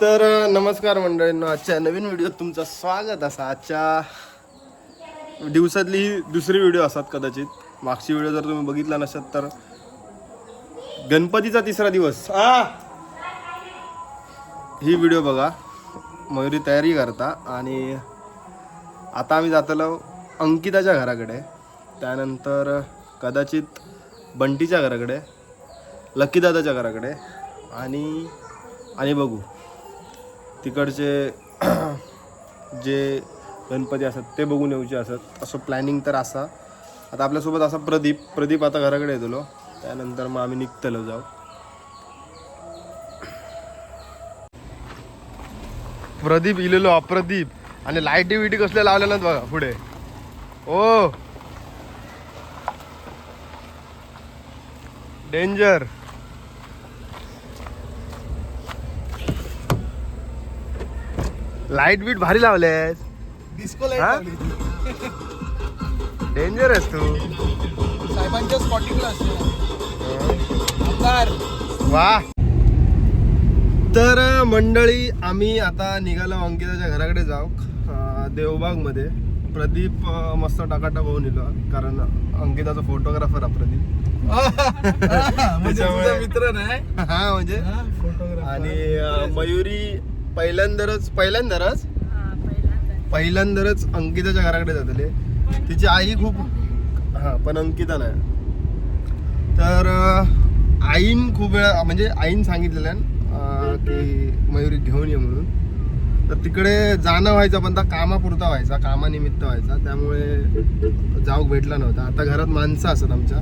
तर नमस्कार मंडळींनो. आजच्या नवीन व्हिडिओत तुमचं स्वागत असा. आजच्या दिवसातली ही दुसरी व्हिडिओ असतात कदाचित. मागची व्हिडिओ जर तुम्ही बघितला नसत तर गणपतीचा तिसरा दिवस. आ! ही व्हिडिओ बघा. मयुरी तयारी करता आणि आता आम्ही जातलो अंकिताच्या घराकडे. त्यानंतर कदाचित बंटीच्या घराकडे लकीदादाच्या घराकडे आणि आणि बघू. तिकडचे जे गणपती असतात ते बघून येऊचे असत. असं प्लॅनिंग तर असा. आता आपल्यासोबत असा प्रदीप प्रदीप आता घराकडे येतलो त्यानंतर मग आम्ही निघतलो जाऊ. प्रदीप इलेलो अप्रदीप आणि लाईटी विटी कसल्या लावल्या नाहीत बघा पुढे. ओ! डेंजर लाइट बीट भारी लावल्यास डिस्को हा? डेंजर आहेस तू. साहेबांच्या स्पॉटिंगला असते. वा. तर मंडळी आम्ही आता निघालो अंकिताच्या घराकडे जाऊ. देवबागमध्ये प्रदीप मस्त टाकाटा होऊन येलो कारण अंकिताचा फोटोग्राफर आहे प्रदीप. म्हणजे मित्र नाही? हा म्हणजे. फोटोग्राफर आणि मयुरी पहिल्यांदाच पहिल्यांदाच? पहिल्यांदाच. अंकिताच्या घराकडे जातले तिची आई खूप हा पण अंकिता नाही. तर आईन खूप वेळा म्हणजे आईन सांगितलेलं अ, की मयुरी घेऊन ये म्हणून. तर तिकडे जाणं व्हायचं पण त्या कामापुरता व्हायचा कामानिमित्त व्हायचा. त्यामुळे जाऊक भेटला नव्हता. आता घरात माणसं असत आमच्या.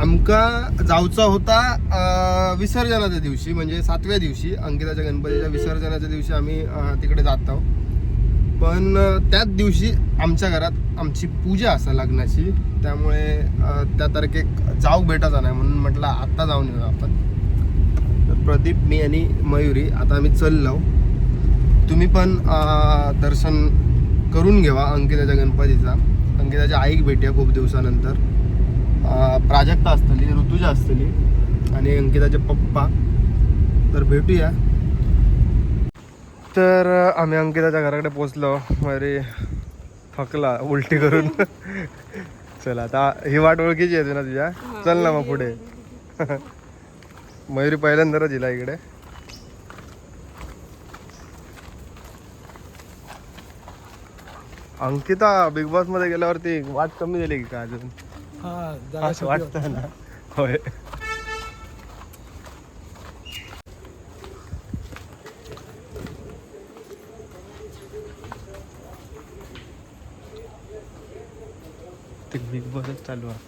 आमका जाऊचा होता विसर्जनाच्या दिवशी म्हणजे सातव्या दिवशी अंकिताच्या गणपतीच्या विसर्जनाच्या दिवशी आम्ही तिकडे जात आहोत. पण त्याच दिवशी आमच्या घरात आमची पूजा असा लग्नाची. त्यामुळे त्या तारखेक जाऊ भेटायचा नाही म्हणून म्हटलं आत्ता जाऊन येऊ आपण. तर प्रदीप मी आणि मयुरी आता आम्ही चललो. तुम्ही पण दर्शन करून घेवा अंकिताच्या गणपतीचा. अंकिताच्या आईक भेटूया खूप दिवसानंतर. प्राजक्ता असतली ऋतुजा असतली आणि अंकिताचे पप्पा. तर भेटूया. तर आम्ही अंकिताच्या घराकडे पोचलो अरे थकला उलटी करून. चला आता ही वाट ओळखीची येते ना तुझ्या? चल ना मग पुढे. मयुरी पहिल्यांदाच हिला इकडे. अंकिता बिग बॉसमध्ये गेल्यावरती वाट कमी झाली की का अजून? हा असं वाटतं ना. होय. ते बिग बॉसच चालू आहे.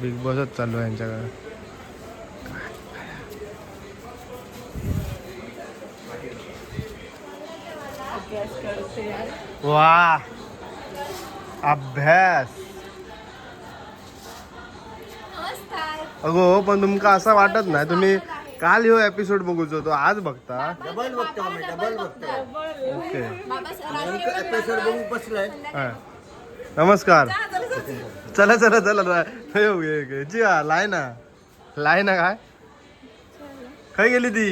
बिग बॉसच चालू आहे यांच्याकडे. वा अभ्यास. अगो पण तुमका असं वाटत नाही तुम्ही काल ह्यो एपिसोड बघूचो तो आज बघता. डबल बघतो आम्ही डबल बघतो. ओके. एपिसोड बघून बसलोय. हा. नमस्कार. चला चला चला. येऊ ये ये. जी हा लाय ना लाय ना काय? काय गेली ती.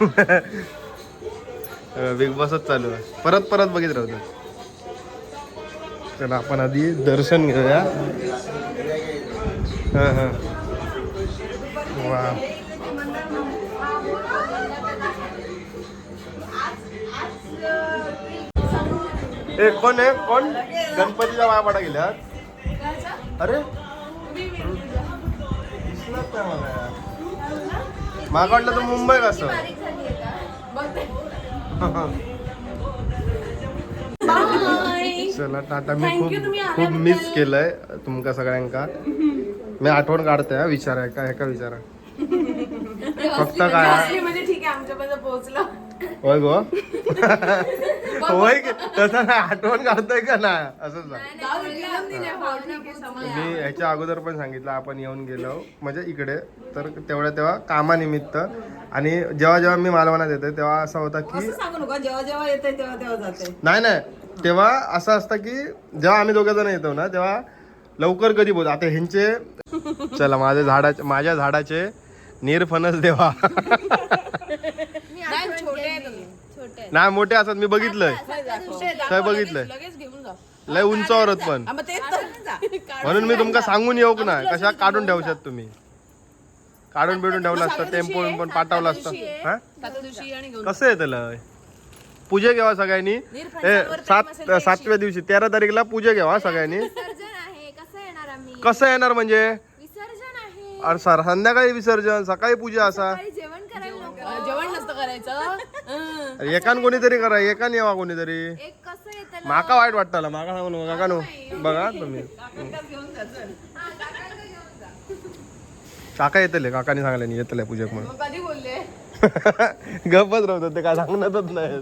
बिग बॉसच चालू आहे. परत परत बघित राहतो चला आपण आधी दर्शन घेऊया. हा हा. वा. ए कोण आहे? कोण? गणपतीचा वाया गेल्या अरे? दिसलाच नाही मला मागं वाटलं तर मुंबई कसं चला टाटा मी खूप खूप मिस केलंय तुमका सगळ्यांका. मी आठवण काढतोय हा, विचारा एका एका विचारा. फक्त काय? म्हणजे ठीक आहे आमच्यापर्यंत पोहोचलं. होय गो. होय की? तसं नाही आठवण काढतोय का आहे, समज. मी ह्याच्या अगोदर पण सांगितलं आपण येऊन गेलो म्हणजे इकडे. तर तेवढ्या तेव्हा कामानिमित्त. आणि जेव्हा जेव्हा मी मालवणात येतोय तेव्हा असा होता की असं सांगू नका. जेव्हा जेव्हा येते तेव्हा तेव्हा जाते नाही नाही. तेव्हा असं असतं की जेव्हा आम्ही दोघं जण येतो ना तेव्हा लवकर कधी बोल? आता ह्यांचे चला माझ्या झाडाचे माझ्या झाडाचे निरफणस देवा. नाही, छोटे. नाही मोठे असतात मी बघितलंय. काय बघितलंय. लगेच घेऊन जा. लय उंचावर आहेत पण. हा, मग तेच तर. म्हणून मी तुमका सांगून येऊ ना कशा काढून ठेवशात तुम्ही काढून बिडून ठेवलं असतं टेम्पो पण पाठवलं असतं. हा? कसं आहे त्याला? पूजा घ्यावा सगळ्यांनी. सात सातव्या दिवशी तेरा तारीखला पूजा घ्यावा सगळ्यांनी. विसर्जन आहे. कसं येणार आम्ही? कसं येणार म्हणजे? अरे सर संध्याकाळी विसर्जन सकाळी पूजा असा. हं. अरे एकान कोणीतरी करा एकान यावा कोणीतरी. एक कसं येतं माका वाईट वाटताला माका सांगू नका काका नो बघा तुम्ही काका येतले काकाने सांगले येतले पूजेक म्हणून. कधी बोलले? गप्पच राहतो ते काय सांगणारच नाही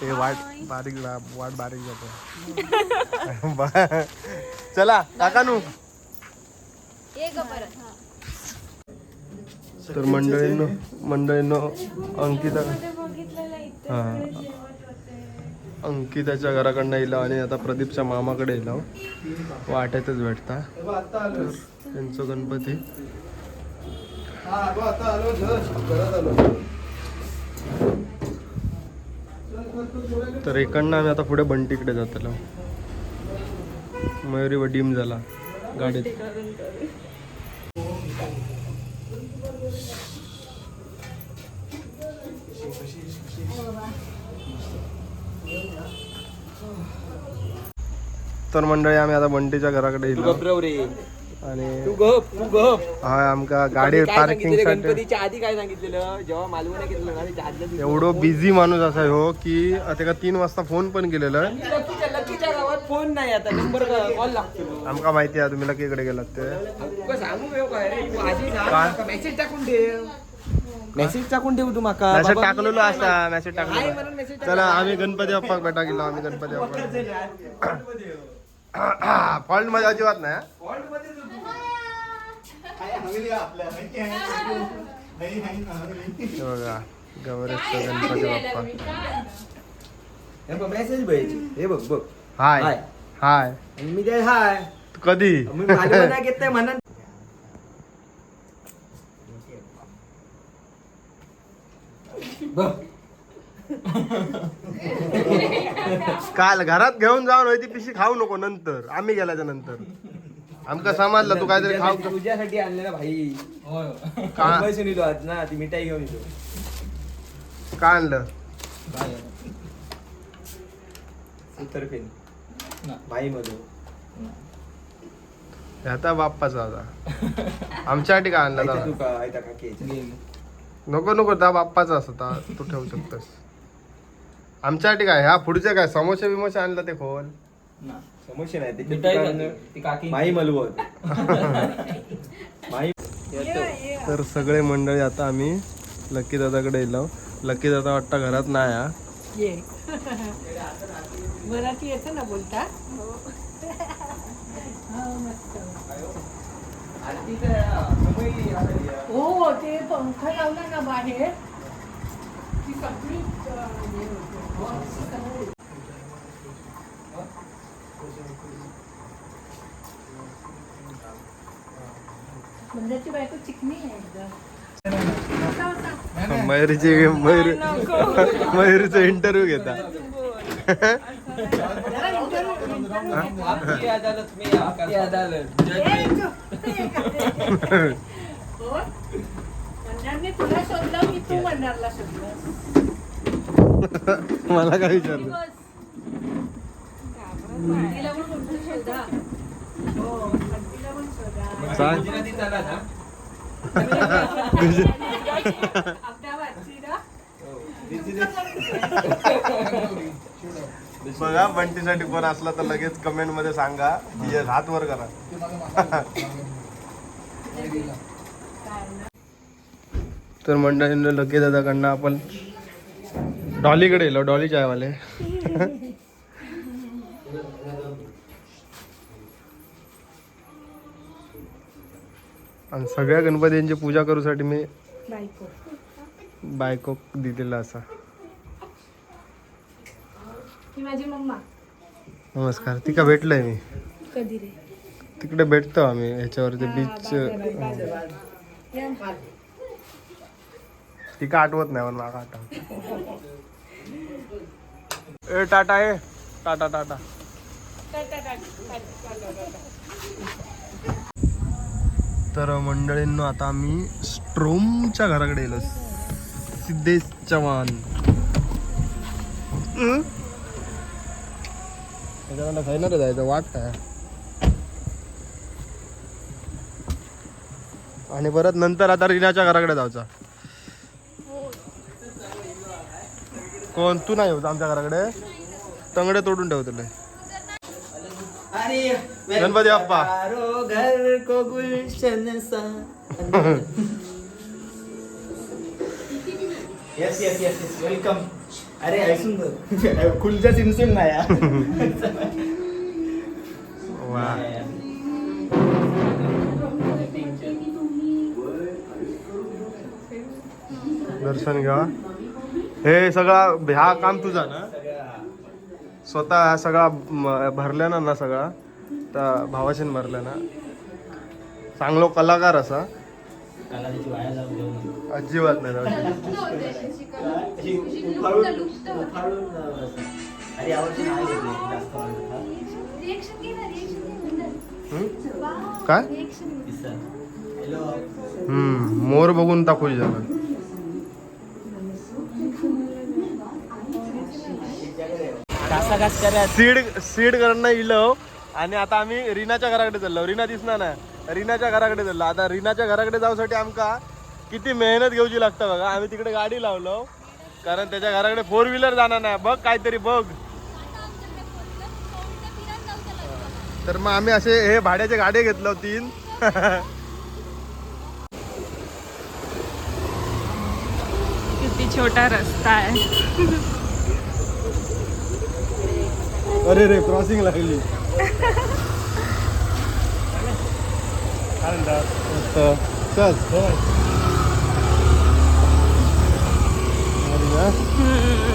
ते वाट बारीक वाट बारीक जातो. चला काकानू. ये ग परत. तर मंडळींनो मंडळींनो अंकिता हा. अंकिताच्या घराकडनं येलो आणि आता प्रदीपच्या मामाकडे येलो हो. वाटेतच भेटता. तर त्यांचं गणपती. तर इकडनं आम्ही आता पुढे बंटीकडे जातलो. मयुरी व डीम झाला. गाडीत. तर मंडळी आम्ही आता बंटीच्या घराकडे आणि हा आमका गाडी पार्किंगसाठी. गणपतीच्या आधी काय सांगितलेलं? जेव्हा मालवण घेतलं ना त्याच्या आदल्या दिवशी. एवढं बिझी माणूस असा हो की त्याला तीन वाजता फोन पण केलेला फोन नाही आता. नंबर कॉल लागतो. आमका माहिती आहे तुम्ही लकीकडे गेलात ते. सांगू काय? मेसेज टाकून ठेव. मेसेज टाकून ठेव तू माका. मेसेज टाकलेलो असा मेसेज टाकलेलो. मेसेज चला आम्ही गणपती बाप्पाक भेटा गेलो आम्ही गणपती बाप्पा फॉल्टमध्ये अजिबात नाही बघा गौरेशचा गणपती बाप्पा. मेसेज पाहिजे हे बघ बघ हाय. हाय. हाय. आणि मी काय हाय. कधी? घेत नाही म्हणा काल घरात घेऊन जाऊन होय ती पिशी खाऊ नको नंतर. आम्ही गेल्याच्यानंतर. आमका समजलं तू काहीतरी खाऊ तुझ्यासाठी- तुझ्यासाठी आणलेला भाई. का? मुंबईसून येतो आज. ना ती मिठाई घेऊन येतो. का आणलं? उतरपेन भाई मधू ह्याचा बाप्पाचा आता आमच्यासाठी काय आणलं तू दादा? का आयता काकी नको नको त्या बाप्पाचा असता तू ठेवू शकतोस. आमच्यासाठी काय? ह्या पुढचे काय? समोसे बिमोसे आणलं ते खोल? समोसे नाही. ते दुकान- माई मलवत. माई तर सगळे मंडळी आता आम्ही लकी दादाकडे येलो लकी दादा वाटतं घरात नाही हा. ये. मराठी येतं ना बोलता? हो ते पंखा लावला ना बाहेर. ती सगळी अं, मंदाची बायको चिकनी आहे एकदम मयुरीची मयुरी मयुरीचा इंटरव्ह्यू घेता. मंदारने तुला शोधलं की तू मंदारला शोधलं मला काय विचारलं? तिला पण कुठं शोधा. हो तिला पण शोधा सांग अहमदाबादची ना बघा बंटीसाठी कोण असला तर लगेच कमेंटमध्ये सांगा हात वर करा. तर मंडळींना लकी दादाकडनं आपण डॉलीकडे येलो डॉली चायवाले. आणि सगळ्या गणपतींची पूजा करूसाठी मी बायको. बायको दिलेला असा. माझी मम्मा. नमस्कार. ती का भेटलंय मी? कधी रे? तिकडे भेटतो आम्ही. ह्याच्यावरती बीच ती का आठवत नाही पण माका आठवत. ए टाटा ए. टाटा टाटा. तर मंडळींनो आता आम्ही स्ट्रोमच्या घराकडे गेलो. सिद्धेश चव्हाण? त्याच्याकडनं खायणार जायचं वाट काय आणि परत नंतर आता रीनाच्या घराकडे जायचा कोण? तू नाही होत आमच्या घराकडे. तंगडे तोडून ठेवतले गणपती बाप्पा. घर को गुलशन सा. Yes yes yes yes welcome अरे ऐसून बघ खुलच्या सिमसिम नाही यार. वा. दर्शन घ्या. हे सगळा ह्या काम तुझा ना? स्वतः सगळा भरल्या ना ना सगळा. तर भावाशीन भरल्या ना. चांगलो कलाकार असा. अजिबात नाही? काय? दिसतं. हॅलो हम्म मोर बघून टाकू झालं सीड सीड करणं इलो. आणि आता आम्ही रीनाच्या घराकडे चाललो. रीना दिसणार ना रीनाच्या घराकडे चाललो. आता रीनाच्या घराकडे जाऊसाठी आमका किती मेहनत घेऊची लागतं बघा. आम्ही तिकडे गाडी लावलो. कारण त्याच्या घराकडे फोर व्हीलर जाणार नाही. बघ काहीतरी बघ. तर मग आम्ही असे हे भाड्याचे गाडे घेतलो तीन. किती छोटा रस्ता आहे. अरे रे क्रॉसिंग लागली चल अरे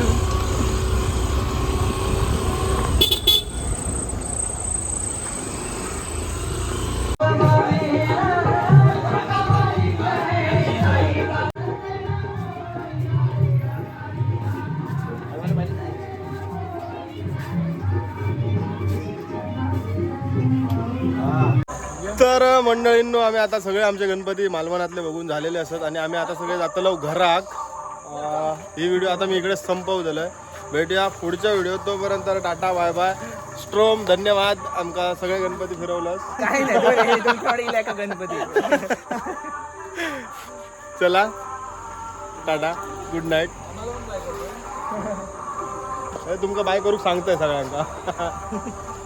मंडळींनो आम्ही आता सगळे आमचे गणपती मालवणातले बघून झालेले असत आणि आम्ही आता सगळे जातलो घराक ही व्हिडिओ आता मी इकडे संपवलेलं आहे. भेटूया पुढच्या व्हिडिओ तोपर्यंत टाटा बाय बाय. स्ट्रोम धन्यवाद. आमका सगळे गणपती का गणपती. चला. टाटा. गुड नाईट तुमका बाय करू सांगताय सगळ्यांका.